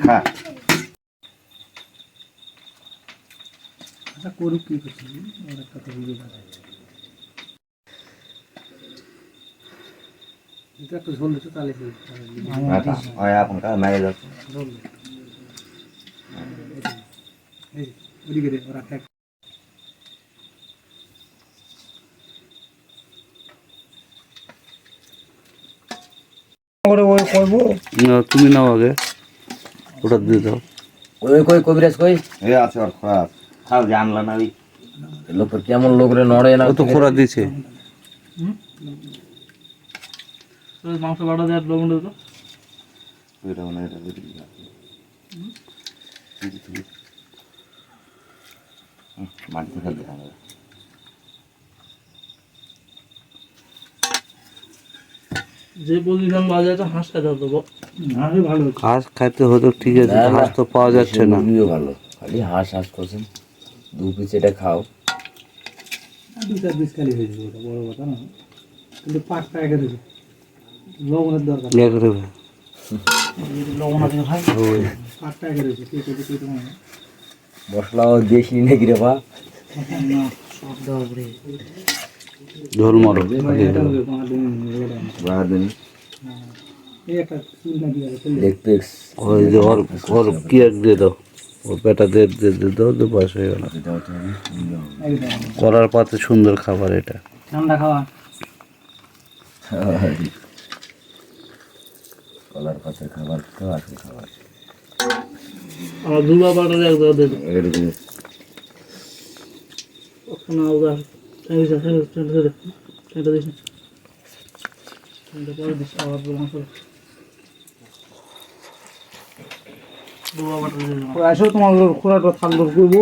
খা আচ্ছা করুক কি করছি ওর একটা তো ভিডিও বানাই এটা একটু ঝোল দিতে তাহলে কি আচ্ছা ওই আপন কা মেরে দাও ঝোল দে। এই ওদিকে দে ওরা করে ওই করব। না, তুমি নাও আগে। ওটা দিয়ে দাও। ওই কই কবিরাজ কই? এই আছে আর খাও যে আনলা না ওই লোকের কেমন লোক রে নড়ে না ও তো খোরা দিছে মাংস বাটা দেওয়ার লবণ দিত ওইটা মনে হয় এটা। যে পজিশন বাজে তো হাঁস খাতে দেবো হাঁসই ভালো ঘাস খাইতে হতো ঠিক আছে না। তো পাওয়া যাচ্ছে না। মুরগিও ভালো। খালি হাঁস হাঁস করছেন। দু পিস এটা খাও। দু চার পিস খালি হয়ে যাবে ওটা বড় কথা না। কিন্তু পাঁচটা একে দেবে। লবণের দরকার। এক রেবে লবণ আছে ভাই পাঁচটা একে দেবে কে কেটে মানে মশলাও দিয়েছি নাকি রে বা? সব দেওয়া ঝোল মারো ওই যে ওর ওর কি এক দিয়ে দাও। ওর পেটা দিয়ে দিয়ে দাও তো বয়স হয়ে গেল। করার পাতে সুন্দর খাবার এটা। ঠান্ডা খাওয়া কলার পাতের খাবার তো আসল খাবার। দুবা বাটা এক দাও দে এরকম। ওখানে আসো তোমার খোরাটা থাকল করব।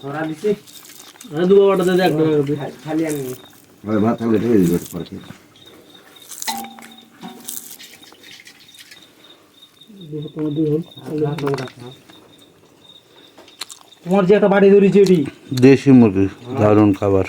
খোরা দিছি হ্যাঁ দুবা বাটা দিয়ে এক খালি আমি ওই ভাত থাকলে ঢেলে দিবে পরে খেয়ে। তোমার যে একটা বাড়ি ধরেছি এটি? দেশি মুরগি দারুণ খাবার।